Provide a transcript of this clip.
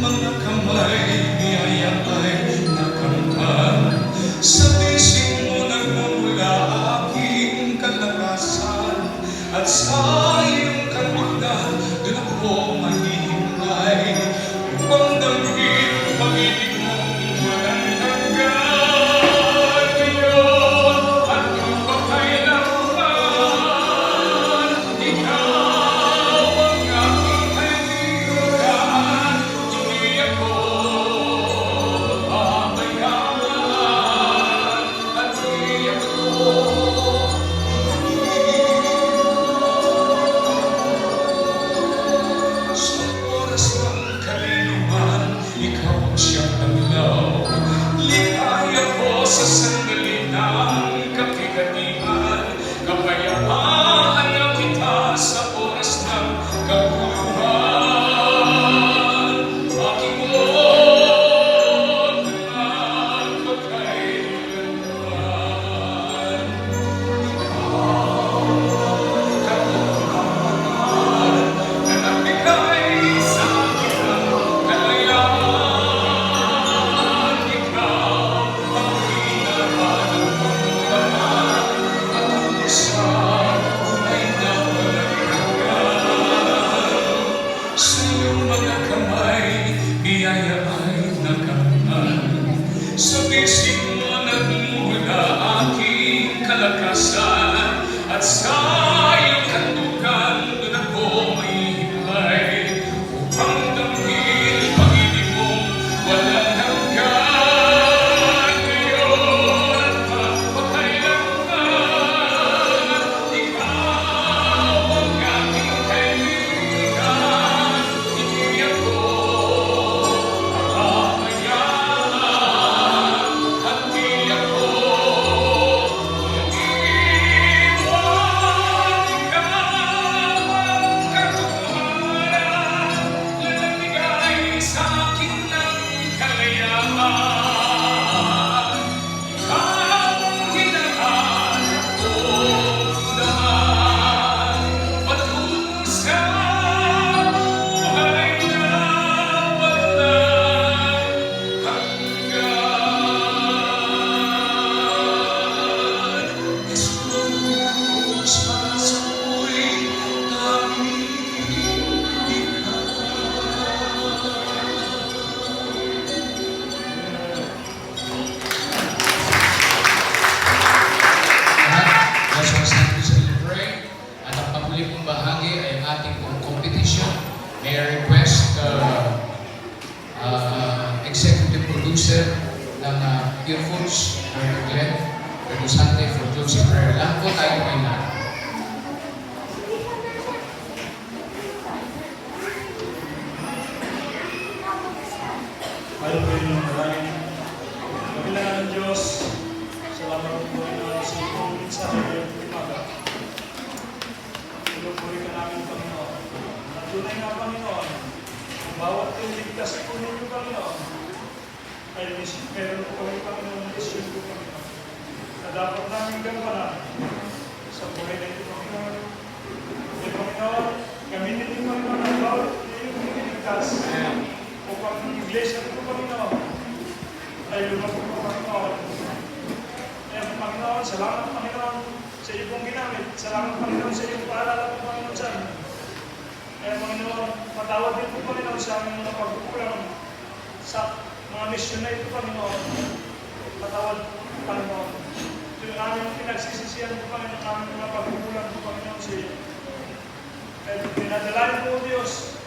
mga kamay Biyaya ay nakamtan Sa bisig mo nagmumula aking kalakasan At sa casa, a casa. huli pong bahagi ay ating pong competition. May I request uh, uh, uh, Executive Producer ng uh, Earphones, Brother Glenn, Reducante for Joseph Prayer. Lahat po tayo may lahat. Mahal po yung maraming. Kabilangan ng Diyos, salamat po yung sa iyong minsan. At tunay nga, Panginoon, ang bawat tinigtas po ninyo, Panginoon, ay meron po kami, Panginoon, isyon po, Panginoon. Na dapat namin gampanan sa buhay na ito, Panginoon. At Panginoon, gamitin niyo, Panginoon, ang bawat inyong tinigtas upang ang iglesia ko, Panginoon, ay lumaki po, Panginoon. Kaya, Panginoon, salamat, Panginoon, sa iyo pong ginamit. Salamat, Panginoon, sa iyong paalala po, Panginoon, sa amin. Kaya, Panginoon, patawad din po, Panginoon, sa aming mga pagkukulang sa mga misyon na ito, Panginoon. Patawad, Panginoon. Ito yung aming pinagsisisihan po, Panginoon, aming mga pagkukulang po, Panginoon, sa iyo. Kaya pinadalain po, Diyos,